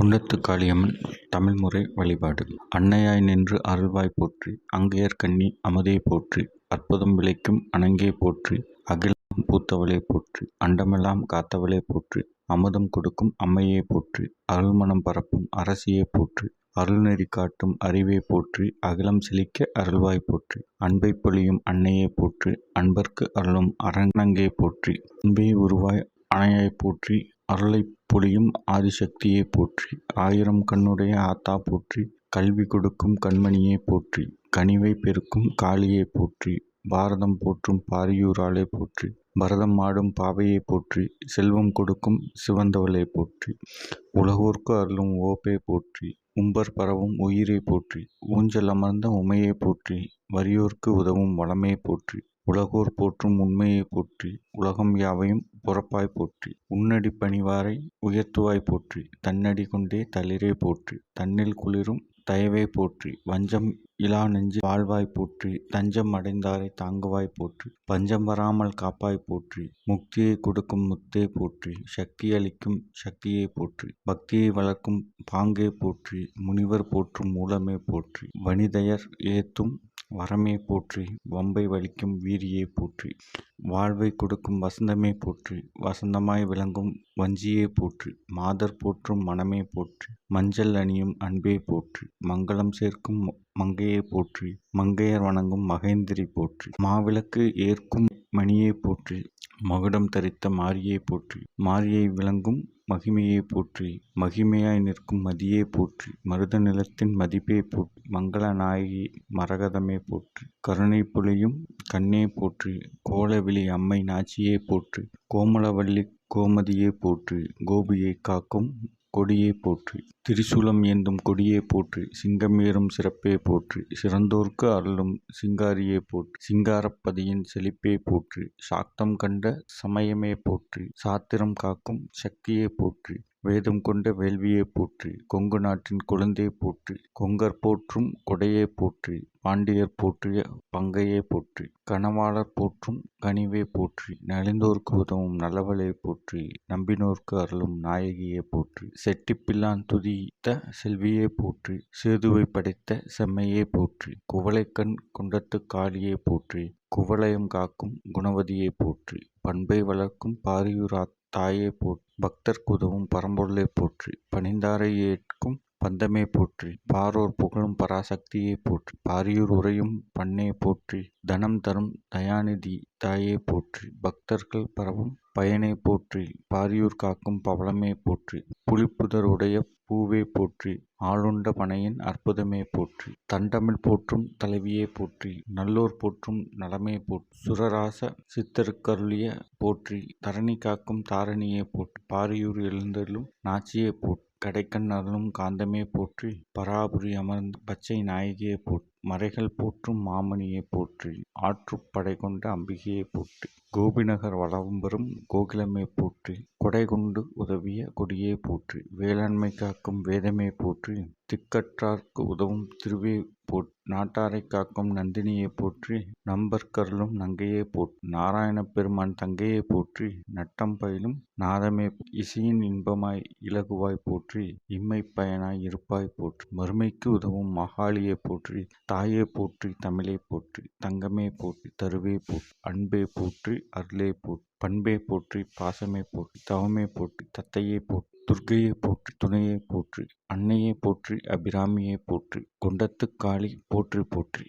குன்றத்து காளியம்மன் தமிழ்முறை வழிபாடு. அன்னையாய் நின்று அருள்வாய் போற்றி அங்கையர் கண்ணி அமுதே போற்றி அற்புதம் விளைக்கும் அணங்கே போற்றி அகிலம் பூத்தவளே போற்றி அண்டமெல்லாம் காத்தவளே போற்றி அமுதம் கொடுக்கும் அம்மையே போற்றி அருள்மணம் பரப்பும் அரசியே போற்றி அருள்நெறி காட்டும் அறிவே போற்றி அகிலம் செழிக்க அருள்வாய் போற்றி அன்பை பொழியும் அன்னையே போற்றி அன்பர்க்கு அருளும் அரங்கனங்கே போற்றி அன்பே உருவாய் அணையாய் போற்றி அருளை புலியும் ஆதிசக்தியை போற்றி ஆயிரம் கண்ணுடைய ஆத்தா போற்றி கல்வி கொடுக்கும் கண்மணியை போற்றி கனிவை பெருக்கும் காளியை போற்றி பாரதம் போற்றும் பாரியூராளே போற்றி பரதம் ஆடும் பாவையை போற்றி செல்வம் கொடுக்கும் சிவந்தவளை போற்றி உலகோர்க்கு அருளும் ஓப்பை போற்றி உம்பர் பரவும் உயிரை போற்றி ஊஞ்சல் அமர்ந்த உமையை போற்றி வறியோர்க்கு உதவும் வளமே போற்றி உலகோர் போற்றும் உண்மையை போற்றி உலகம் யாவையும் புறப்பாய் போற்றி உன்னடி பணிவாரை உயர்த்துவாய் போற்றி தன்னடி கொண்டே தளிரே போற்றி தன்னில் குளிரும் தயவே போற்றி வஞ்சம் இலா நெஞ்சு வாழ்வாய் போற்றி தஞ்சம் அடைந்தாரை தாங்குவாய் போற்றி பஞ்சம் வராமல் காப்பாய் போற்றி முக்தியை கொடுக்கும் முத்தே போற்றி சக்தி அளிக்கும் சக்தியை போற்றி பக்தியை வளர்க்கும் பாங்கே போற்றி முனிவர் போற்றும் மூலமே போற்றி வனிதையர் ஏத்தும் வரமே போற்றி வம்பை வலிக்கும் வீரியே போற்றி வாழ்வை கொடுக்கும் வசந்தமே போற்றி வசந்தமாய் விளங்கும் வஞ்சியே போற்றி மாதர் போற்றும் மனமே போற்றி மஞ்சள் அணியும் அன்பே போற்றி மங்களம் சேர்க்கும் மங்கையே போற்றி மங்கையர் வணங்கும் மகேந்திரி போற்றி மாவிளக்கு ஏற்கும் மணியே போற்றி மகுடம் தரித்த மாரியை போற்றி மாரியை விளங்கும் மகிமையை போற்றி மகிமையாய் நிற்கும் மதியே போற்றி மருத நிலத்தின் மதிப்பே போற்றி மங்கள நாயகி மரகதமே போற்றி கருணை புலியும் கண்ணே போற்றி கோலவிழி அம்மை நாச்சியே போற்றி கோமலவள்ளி கோமதியே போற்றி கோபியை காக்கும் கொடியே போற்றி. திரிசூலம் ஏந்தும் கொடியே போற்றி. சிங்கமேறும் சிறப்பே போற்றி. சிறந்தோர்க்கு அருளும் சிங்காரியே போற்றி. சிங்காரப்பதியின் செழிப்பே போற்றி. சாக்தம் கண்ட சமயமே போற்றி. சாத்திரம் காக்கும் சக்தியே போற்றி. வேதம் கொண்ட வேள்வியைப் போற்றி கொங்கு நாட்டின் குழந்தையைப் போற்றி கொங்கர் போற்றும் கொடையைப் போற்றி பாண்டியர் போற்றிய பங்கையை போற்றி கனவாளர் போற்றும் கனிவை போற்றி நலிந்தோர்க்கு உதவும் நல்லவளை போற்றி நம்பினோர்க்கு அருளும் நாயகியை போற்றி செட்டிப்பில்லான் துதித்த செல்வியை போற்றி சேதுவை படைத்த செம்மையை போற்றி குவளைக்கண் குண்டத்து காளியை போற்றி குவளையம் காக்கும் குணவதியை போற்றி பண்பை வளர்க்கும் பாரியூரா தாயே போற்றி பக்தர்க்கு உதவும் பரம்பொருளை போற்றி பணிந்தாரை ஏற்கும் பந்தமே போற்றி பாரோர் புகழும் பராசக்தியை போற்றி பாரியூர் உரையும் பண்ணே போற்றி தனம் தரும் தயாநிதி தாயே போற்றி பக்தர்கள் பரவும் பயனை போற்றி பாரியூர் காக்கும் பவளமே போற்றி புலிப்புதர் உடைய பூவே போற்றி ஆளுண்ட பனையின் அற்புதமே போற்றி. தண்டமிழ் போற்றும் தலைவியே போற்றி நல்லோர் போற்றும் நலமே போற்றி. சுரராச சித்தருக்கருளிய போற்றி தரணி காக்கும் தாரணியே போற்றி. பாரியூர் எழுந்தருளும் நாச்சியே போற்றி. கடைக்கண் அருளும் காந்தமே போற்றி. பராபுரி அமர்ந்த பச்சை நாயகியே போற்றி. மறைகள் போற்றும் மாமணியை போற்றி. ஆற்றுப்படை கொண்ட அம்பிகையை போற்றி. கோபிநகர் வளம்பெறும் கோகிலமே போற்றி. கொடைகொண்டு உதவிய கொடியே போற்றி வேளாண்மை காக்கும் வேதமே போற்றி. திக்கற்றார்க்கு உதவும் திருவே போற்றி நாட்டாரை காக்கும் நந்தினியை போற்றி நம்பர்கருளும் நங்கையே போற்றி நாராயண பெருமான் தங்கையை போற்றி நட்டம் பயிலும் நாதமே இசையின் இன்பமாய் இலகுவாய் போற்றி இம்மை பயனாய் இருப்பாய் போற்றி மறுமைக்கு உதவும் மகாளியை போற்றி தாயே போற்றி தமிழே போற்றி தங்கமே போற்றி தருவே போற்றி அன்பே போற்றி அருளே போற்றி பண்பே போற்றி பாசமே போற்றி தவமே போற்றி தத்தையே போற்றி துர்க்கையை போற்றி துணையை போற்றி அன்னையை போற்றி அபிராமியை போற்றி கொண்டத்து காளி போற்றி போற்றி.